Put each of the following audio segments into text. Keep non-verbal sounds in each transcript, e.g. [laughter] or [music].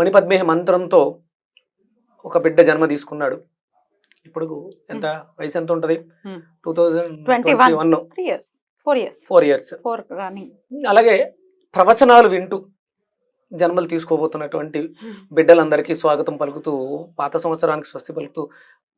మణిపద్మేహ మంత్రంతో ఒక బిడ్డ జన్మ తీసుకున్నాడు. ఇప్పుడు ఎంత? వయసు ఎంత ఉంటుంది? Hmm. Two thousand 21. Twenty one four years four years అలాగే ప్రవచనాలు వింటూ జన్మలు తీసుకోబోతున్నటువంటి బిడ్డలందరికీ స్వాగతం పలుకుతూ పాత సంవత్సరానికి స్వస్తి పలుకుతూ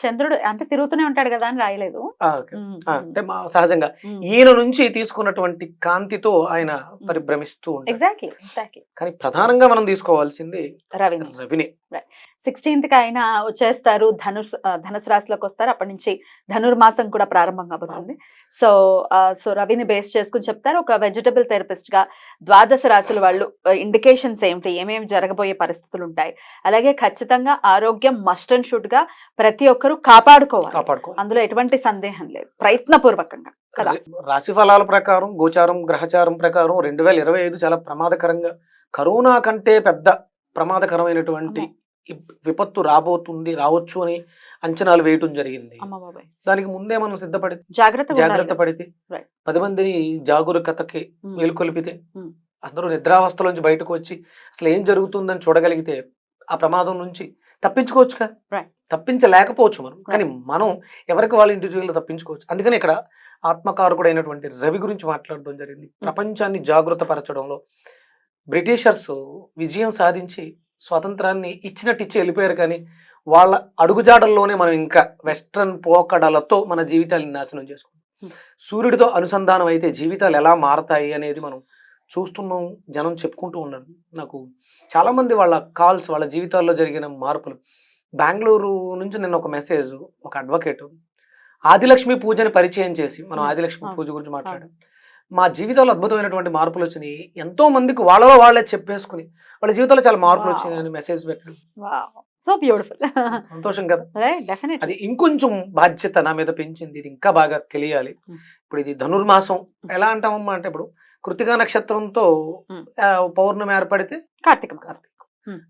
చంద్రుడు అంటే తిరుగుతూనే ఉంటాడు కదా అని రాయలేదు. అంటే మా సహజంగా. ఈయన నుంచి తీసుకున్నటువంటి కాంతితో ఆయన పరిభ్రమిస్తూ ఎగ్జాక్ట్లీ ఎగ్జాక్ట్లీ కానీ ప్రధానంగా మనం తీసుకోవాల్సింది రవిని. రవిని. సిక్స్టీన్త్కి ఆయన వచ్చేస్తారు ధనుస్ ధనుసు రాశిలోకి వస్తారు. అప్పటి నుంచి ధనుర్మాసం కూడా ప్రారంభం కాబోతుంది. సో సో రవిని బేస్ చేసుకుని చెప్తారు. ఒక వెజిటబుల్ థెరపిస్ట్గా ద్వాదశ రాశుల వాళ్ళు ఇండికేషన్స్ ఏమిటి? ఏమేమి జరగబోయే పరిస్థితులు ఉంటాయి? అలాగే ఖచ్చితంగా ఆరోగ్యం మస్ట్ అండ్ షుడ్గా ప్రతి ఒక్కరూ కాపాడుకోవాలి. కాపాడుకో అందులో ఎటువంటి సందేహం లేదు. ప్రయత్నపూర్వకంగా కదా. రాశి ఫలాల ప్రకారం గోచారం గ్రహచారం ప్రకారం రెండు వేల ఇరవై ఐదు చాలా ప్రమాదకరంగా కరోనా కంటే పెద్ద ప్రమాదకరమైనటువంటి విపత్తు రాబోతుంది రావచ్చు అని అంచనాలు వేయటం జరిగింది. దానికి ముందే మనం సిద్ధపడి జాగ్రత్త జాగ్రత్త పడితే. పది మందిని జాగరూకతకి మేలుకొలిపితే Hmm. అందరూ నిద్రావస్థలోంచి బయటకు వచ్చి అసలు ఏం జరుగుతుందని చూడగలిగితే ఆ ప్రమాదం నుంచి తప్పించుకోవచ్చుగా. తప్పించలేకపోవచ్చు మనం. కానీ మనం ఎవరికి వాళ్ళ ఇండివిజువల్ తప్పించుకోవచ్చు. అందుకని ఇక్కడ ఆత్మకారకుడైనటువంటి రవి గురించి మాట్లాడడం జరిగింది. ప్రపంచాన్ని జాగృత పరచడంలో బ్రిటిషర్స్ విజయం సాధించి స్వాతంత్రాన్ని ఇచ్చినట్టు ఇచ్చి వెళ్ళిపోయారు కానీ వాళ్ళ అడుగుజాడల్లోనే మనం ఇంకా వెస్ట్రన్ పోకడలతో మన జీవితాన్ని నాశనం చేసుకుంటాం. Hmm. సూర్యుడితో అనుసంధానం అయితే జీవితాలు ఎలా మారతాయి అనేది మనం చూస్తున్నాం జనం చెప్పుకుంటూ ఉన్నారు. నాకు చాలా మంది వాళ్ళ కాల్స్ వాళ్ళ జీవితాల్లో జరిగిన మార్పులు. బెంగళూరు నుంచి నిన్న ఒక మెసేజ్ ఒక అడ్వకేట్ ఆదిలక్ష్మి పూజని పరిచయం చేసి మనం. ఆదిలక్ష్మి. పూజ గురించి మాట్లాడాం. మా జీవితంలో అద్భుతమైనటువంటి మార్పులు వచ్చినాయి. ఎంతో మందికి వాళ్ళలో వాళ్ళే చెప్పేసుకుని వాళ్ళ జీవితంలో చాలా మార్పులు Wow. వచ్చినాయి అని మెసేజ్ పెట్టడం సో బ్యూటిఫుల్. సంతోషం కదా. [laughs] అది ఇంకొంచెం బాధ్యత నా మీద పెంచింది. ఇది ఇంకా బాగా తెలియాలి. ఇప్పుడు ఇది ధనుర్మాసం. ఎలా అంటామమ్మా అంటే ఇప్పుడు కృతికా నక్షత్రంతో పౌర్ణమి ఏర్పడితే కార్తీక కార్తీక.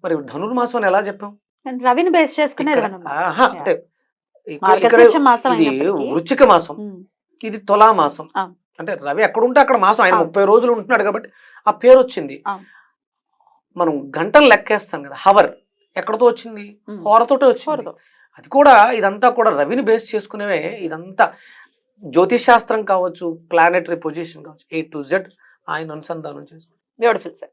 మరి ధనుర్మాసం అని ఎలా చెప్పాం రవిని బేస్ చేసుకునే ఇక్కడ- ధనుర్మాసం. ఆహా, Yeah. అంటే ఇక్కడ- ఇక్కడ మార్గశీర్ష మాసం ఇది అయినప్పటికీ వృచ్చిక మాసం ఇది తులా మాసం. అంటే రవి ఎక్కడుంటే అక్కడ మాసం ఆయన. ముప్పై రోజులు ఉంటున్నాడు కాబట్టి ఆ పేరు వచ్చింది. మనం గంటలు లెక్కేస్తాం కదా హవర్ ఎక్కడతో వచ్చింది. హోరతోటే వచ్చింది. అది కూడా ఇదంతా కూడా రవిని బేస్ చేసుకునేవే ఇదంతా జ్యోతిష్ శాస్త్రం కావచ్చు ప్లానెటరీ పొజిషన్ కావచ్చు ఏ టు జెడ్ ఆయన అనుసంధానం చేసుకుంటాం బ్యూటిఫుల్ సార్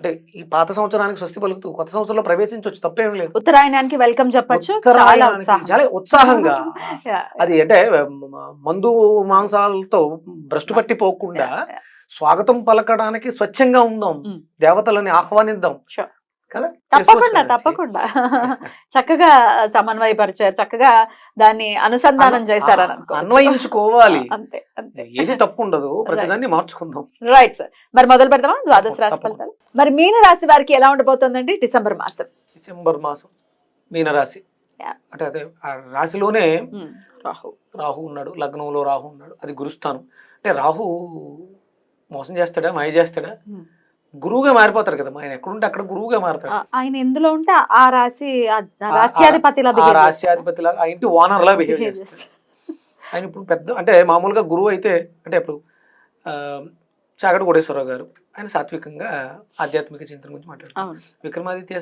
అంటే ఈ పాత సంవత్సరానికి స్వస్తి పలుకుతూ కొత్త సంవత్సరంలో ప్రవేశించవచ్చు తప్పేం లేదు ఉత్తరాయణానికి వెల్కమ్ చెప్పొచ్చు చాలా ఉత్సాహంగా. అది అంటే మందు మాంసాలతో భ్రష్టు పట్టి పోకుండా. స్వాగతం పలకడానికి స్వచ్ఛంగా ఉందాం. దేవతలని ఆహ్వానిద్దాం. కదా? తప్పకుండా. తప్పకుండా. చక్కగా సమన్వయపరిచారు చక్కగా దాన్ని అనుసంధానం అనుకోవచ్చు. అన్వయించుకోవాలి. అంతే అంతే. ఏది తప్పు ఉండదు [laughs] ప్రతిదాన్ని మార్చుకుందాం. రైట్ సార్ మరి మొదలు పెడదామా? ద్వాదశ రాశి. ఫలితాలు. మరి మీన రాశి వారికి ఎలా ఉండబోతోందండి? డిసెంబర్ మాసం. డిసెంబర్ మాసం మీనరాశి. అంటే అదే ఆ రాశిలోనే ఉమ్, రాహు రాహు ఉన్నాడు లగ్నంలో రాహు ఉన్నాడు అది గురుస్థానం. అంటే రాహు మోసం చేస్తాడా మాయ చేస్తాడా? ఉమ్. గురువుగా మారిపోతారు కదా ఆయన. ఎక్కడుంటే అక్కడ గురువుగా మారతాడు. ఆ- ఆయన ఎందులో ఉంటే ఆ రాశి ఆ- రాశ్యాధిపతిలా ఆ. రాశ్యాధిపతి ఇంటి ఓనర్ లా బిహేవ్ చేస్తాడు. ఆయన ఇప్పుడు పెద్ద అంటే మామూలుగా గురువు అయితే అంటే ఇప్పుడు చాగడ కోటేశ్వరరావు గారు ఆయన సాత్వికంగా ఆధ్యాత్మిక చింతన గురించి మాట్లాడారు విక్రమాదిత్య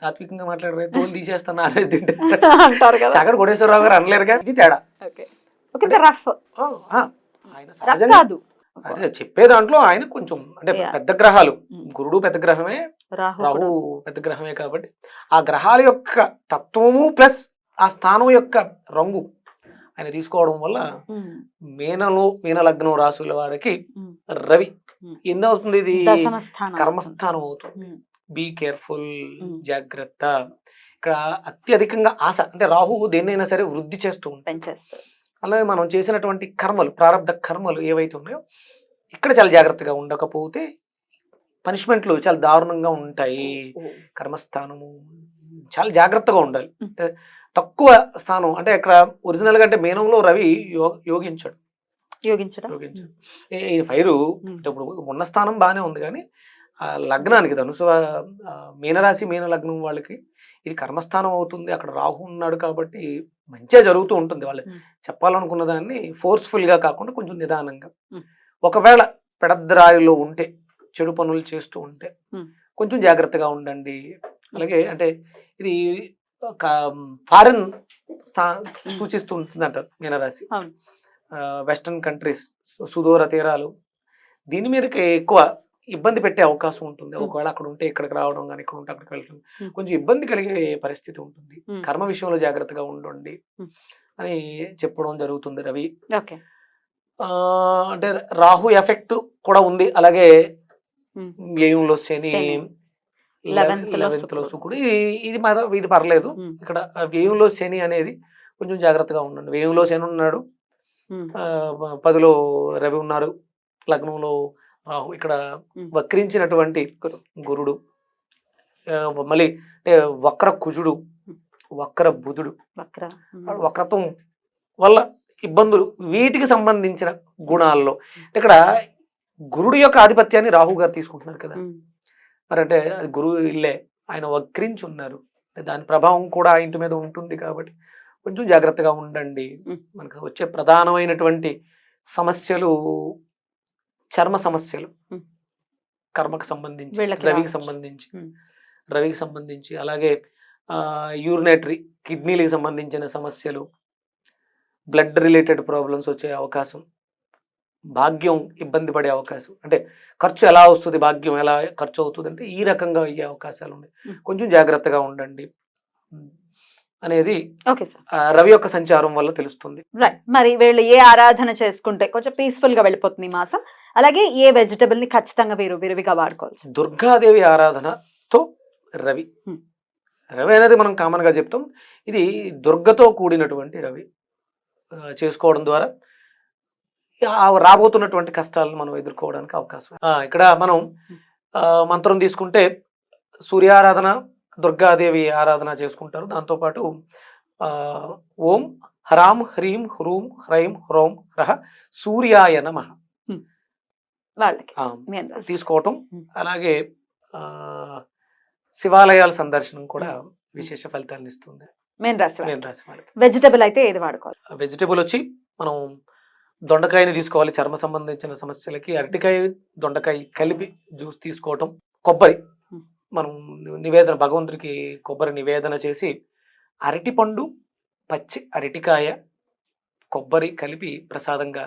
సాత్వికంగా మాట్లాడరే తోలు తీసేస్తాను ఆనేసి తింటే చాగడ కోటేశ్వరరావు గారు అనలేరుగా ఇది తేడా. ఆయన సహజంగా కాదు. అదే చెప్పే దాంట్లో ఆయన కొంచెం అంటే. పెద్ద గ్రహాలు. గురుడు పెద్ద గ్రహమే రాహు. పెద్ద గ్రహమే కాబట్టి ఆ గ్రహాల యొక్క తత్వము ప్లస్ ఆ స్థానం యొక్క రంగు ఆయన తీసుకోవడం వల్ల మీనలో మీన లగ్నం రాసుల వారికి. రవి. ఎన్ని అవుతుంది ఇది కర్మస్థానం అవుతుంది బీ కేర్ఫుల్. జాగ్రత్త ఇక్కడ అత్యధికంగా ఆశ అంటే రాహు దేన్నైనా సరే వృద్ధి చేస్తూ ఉంటాయి అలాగే మనం చేసినటువంటి కర్మలు ప్రారంభ కర్మలు ఏవైతే ఉన్నాయో ఇక్కడ చాలా జాగ్రత్తగా ఉండకపోతే పనిష్మెంట్లు చాలా దారుణంగా ఉంటాయి. కర్మస్థానము చాలా జాగ్రత్తగా ఉండాలి. తక్కువ స్థానం అంటే ఇక్కడ ఒరిజినల్గా అంటే మీనంలో రవి యోగించాడు. యోగించడం? యోగించాడు. ఈ- ఫైరు. అంటే ఇప్పుడు ఉన్న స్థానం బాగానే ఉంది కానీ ఆ లగ్నానికి ధనుసు మీనరాశి మీన లగ్నం వాళ్ళకి ఇది కర్మస్థానం అవుతుంది అక్కడ రాహు ఉన్నాడు కాబట్టి మంచిగా జరుగుతూ ఉంటుంది వాళ్ళు. చెప్పాలనుకున్న దాన్ని ఫోర్స్ఫుల్గా కాకుండా కొంచెం నిదానంగా. ఒకవేళ పెడద్రారిలో ఉంటే చెడు పనులు చేస్తూ ఉంటే. కొంచెం జాగ్రత్తగా ఉండండి అలాగే అంటే ఇది ఫారెన్ స్థా సూచిస్తూ ఉంటుంది అంటారు మీనరాశి. వెస్టర్న్ కంట్రీస్ సుదూర తీరాలు దీని మీదకి ఎక్కువ ఇబ్బంది పెట్టే అవకాశం ఉంటుంది. ఒకవేళ అక్కడ ఉంటే ఇక్కడికి రావడం కానీ ఇక్కడ ఉంటే అక్కడికి వెళ్ళడం. కొంచెం ఇబ్బంది కలిగే పరిస్థితి ఉంటుంది. కర్మ విషయంలో జాగ్రత్తగా ఉండండి. అని చెప్పడం జరుగుతుంది రవి అంటే రాహు ఎఫెక్ట్ కూడా ఉంది అలాగే. వ్యయంలో శని శని. 11th లో లెవెన్త్లో శుక్రుడు. శుక్రుడు ఇది ఇది పర్లేదు. ఇక్కడ వ్యయంలో శని అనేది కొంచెం జాగ్రత్తగా ఉండండి వ్యయంలో శని ఉన్నాడు పదిలో రవి ఉన్నారు లగ్నంలో రాహు ఇక్కడ. వక్రించినటువంటి గురుడు మళ్ళీ అంటే వక్ర కుజుడు వక్ర బుధుడు. వక్ర వక్రత్వం వల్ల ఇబ్బందులు వీటికి సంబంధించిన గుణాల్లో. ఇక్కడ గురుడు యొక్క ఆధిపత్యాన్ని రాహు గారు తీసుకుంటున్నారు కదా. మరి అంటే అది గురువు ఇల్లే ఆయన వక్రించి ఉన్నారు దాని ప్రభావం కూడా ఆ ఇంటి మీద ఉంటుంది కాబట్టి కొంచెం జాగ్రత్తగా ఉండండి. మనకు వచ్చే ప్రధానమైనటువంటి సమస్యలు చర్మ సమస్యలు. కర్మకు సంబంధించి రవికి. సంబంధించి. రవికి సంబంధించి అలాగే యూరినేటరీ కిడ్నీలకు సంబంధించిన సమస్యలు బ్లడ్ రిలేటెడ్ ప్రాబ్లమ్స్ వచ్చే అవకాశం భాగ్యం ఇబ్బంది పడే అవకాశం అంటే ఖర్చు ఎలా వస్తుంది భాగ్యం ఎలా ఖర్చు అవుతుంది అంటే ఈ రకంగా అయ్యే అవకాశాలు ఉన్నాయి. కొంచెం జాగ్రత్తగా ఉండండి అనేది ఓకే సార్ ఆ, రవి యొక్క సంచారం వల్ల తెలుస్తుంది. రైట్ మరి వీళ్ళు ఏ ఆరాధన చేసుకుంటే కొంచెం పీస్ఫుల్గా వెళ్ళిపోతుంది ఈ మాసం. అలాగే ఏ వెజిటబుల్ని ఖచ్చితంగా వీరు విరివిగా వాడుకోవచ్చు. దుర్గాదేవి ఆరాధనతో రవి. Hmm. రవి అనేది మనం కామన్గా చెప్తాం. ఇది దుర్గతో కూడినటువంటి రవి చేసుకోవడం ద్వారా రాబోతున్నటువంటి కష్టాలను మనం ఎదుర్కోవడానికి అవకాశం. ఇక్కడ మనం ఆ, మంత్రం తీసుకుంటే సూర్యారాధన దుర్గాదేవి ఆరాధన చేసుకుంటారు. దాంతోపాటు ఆ, ఓం హ్రాం హ్రీం హ్రూం హ్రైం హ్రోం రహ సూర్యాయ నమ. తీసుకోవటం. అలాగే శివాలయాల సందర్శనం కూడా విశేష ఫలితాలను ఇస్తుంది. వాళ్ళకి వెజిటబుల్ అయితే ఏది వాడుకోవాలి? వెజిటేబుల్ వచ్చి మనం దొండకాయని తీసుకోవాలి. చర్మ సంబంధించిన సమస్యలకి. అరటికాయ దొండకాయ కలిపి జ్యూస్ తీసుకోవటం. కొబ్బరి. మనం నివేదన భగవంతుడికి కొబ్బరి నివేదన చేసి అరటిపండు పచ్చి అరటికాయ కొబ్బరి కలిపి ప్రసాదంగా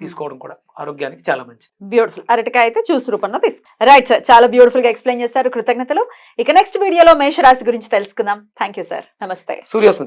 తీసుకోవడం కూడా ఆరోగ్యానికి చాలా మంచిది. బ్యూటిఫుల్. అరటికాయ అయితే జ్యూస్ రూపంలో తీసు రైట్ సార్ చాలా బ్యూటిఫుల్గా ఎక్స్ప్లెయిన్ చేశారు. కృతజ్ఞతలు. ఇక నెక్స్ట్ వీడియోలో మేషరాశి గురించి తెలుసుకుందాం. Thank you sir. నమస్తే. సూర్యోస్మి